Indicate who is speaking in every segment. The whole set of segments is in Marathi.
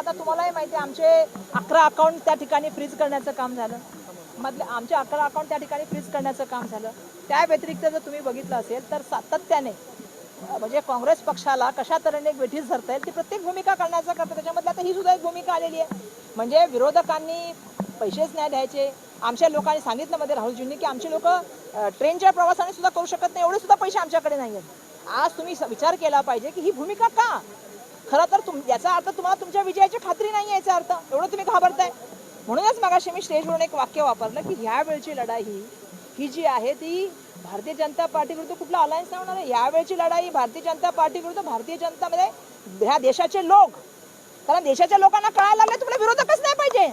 Speaker 1: आता तुम्हालाही माहिती आहे आमचे अकरा अकाउंट त्या ठिकाणी फ्रीज करण्याचं काम झालं. मधले आमचे अकरा अकाउंट त्या ठिकाणी फ्रीज करण्याचं काम झालं. त्या व्यतिरिक्त जर तुम्ही बघितलं असेल तर सातत्याने म्हणजे काँग्रेस पक्षाला कशा तऱ्हेने वेठीस धरता येईल ती प्रत्येक भूमिका करण्याचा करतो. त्याच्यामधलं आता ही सुद्धा एक भूमिका आलेली आहे. म्हणजे विरोधकांनी पैसेच नाही द्यायचे. आमच्या लोकांनी सांगितलं मध्ये राहुलजींनी की आमचे लोक ट्रेनच्या प्रवासाने सुद्धा करू शकत नाही एवढे सुद्धा पैसे आमच्याकडे नाही आहेत. आज तुम्ही विचार केला पाहिजे की ही भूमिका का? खरं तर तुम याचा अर्थ तुम्हाला तुमच्या विजयाची खात्री नाही याचा अर्थ. एवढं तुम्ही घाबरताय. म्हणूनच मगाशी मी स्टेजवरून एक वाक्य वापरलं की ह्या वेळची लढाई ही ही जी आहे ती भारतीय जनता पार्टी विरुद्ध कुठला अलायन्स नाही होणार आहे. यावेळची लढाई भारतीय जनता पार्टी विरुद्ध भारतीय जनता मध्ये ह्या देशाचे लोक कारण देशाच्या लोकांना कळायला लागले तुम्हाला विरोधकच नाही पाहिजे.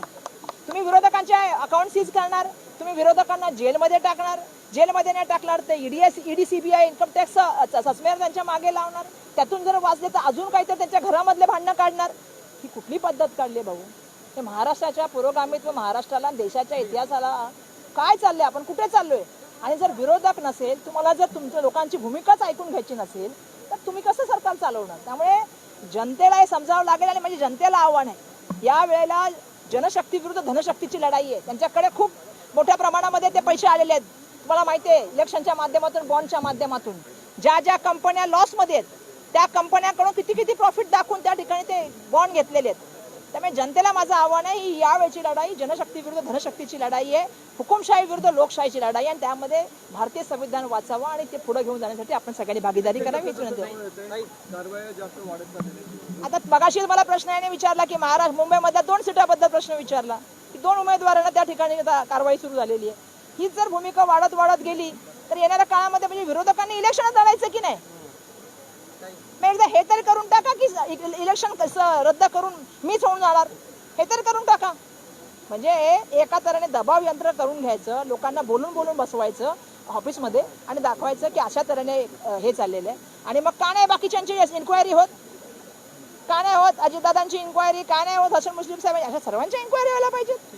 Speaker 1: तुम्ही विरोधकांचे अकाउंट सीज करणार तुम्ही विरोधकांना जेलमध्ये टाकणार जेलमध्ये नाही टाकणार तर ईडीएस ईडी सीबीआय इन्कम टॅक्स सस्मेर त्यांच्या मागे लावणार. त्यातून जर वाचले तर अजून काहीतरी त्यांच्या घरामधले भांडणं काढणार. ही कुठली पद्धत काढली भाऊ? हे महाराष्ट्राच्या पुरोगामित्व महाराष्ट्राला देशाच्या इतिहासाला काय चाललंय? आपण कुठे चाललोय? आणि जर विरोधक नसेल तुम्हाला जर तुमच्या लोकांची भूमिकाच ऐकून घ्यायची नसेल तर तुम्ही कसं सरकार चालवणार? त्यामुळे जनतेला हे समजावं लागेल आणि म्हणजे जनतेला आव्हान आहे. या वेळेला जनशक्ती विरुद्ध धनशक्तीची लढाई आहे. त्यांच्याकडे खूप मोठ्या प्रमाणामध्ये ते पैसे आलेले आहेत. तुम्हाला माहिती आहे इलेक्शनच्या माध्यमातून बॉन्डच्या माध्यमातून. ज्या ज्या कंपन्या लॉसमध्ये आहेत त्या कंपन्यांकडून किती किती प्रॉफिट दाखवून त्या ठिकाणी ते बॉन्ड घेतलेले आहेत. त्यामुळे जनतेला माझं आव्हान आहे ही यावेळची लढाई जनशक्ती विरुद्ध धनशक्तीची लढाई आहे हुकुमशाही विरुद्ध लोकशाहीची लढाई आहे आणि त्यामध्ये भारतीय संविधान वाचावं आणि ते पुढे घेऊन जाण्यासाठी आपण सगळ्यांनी भागीदारी करावी आता मगाशी मला प्रश्न याने विचारला की महाराष्ट्र मुंबईमधल्या दोन सीटाबद्दल प्रश्न विचारला की दोन उमेदवारांना त्या ठिकाणी कारवाई सुरू झालेली आहे. हीच जर भूमिका वाढत वाढत गेली तर येणाऱ्या काळामध्ये म्हणजे विरोधकांनी इलेक्शन लढायचं की नाही? मग एकदा हे तरी करून टाका की इलेक्शन कसं रद्द करून मीच होऊन जाणार. हे तरी करून टाका. म्हणजे एका तऱ्हेने दबाव यंत्र करून घ्यायचं लोकांना बोलून बोलून बसवायचं ऑफिसमध्ये आणि दाखवायचं की अशा तऱ्हेने हे चाललेलं आहे. आणि मग का नाही बाकीच्यांची इन्क्वायरी होत? का नाही होत? अजितदादांची इन्क्वायरी का नाही होत? हसन मुस्लिम साहेब अशा सर्वांच्या इन्क्वायरी व्हायला पाहिजेत.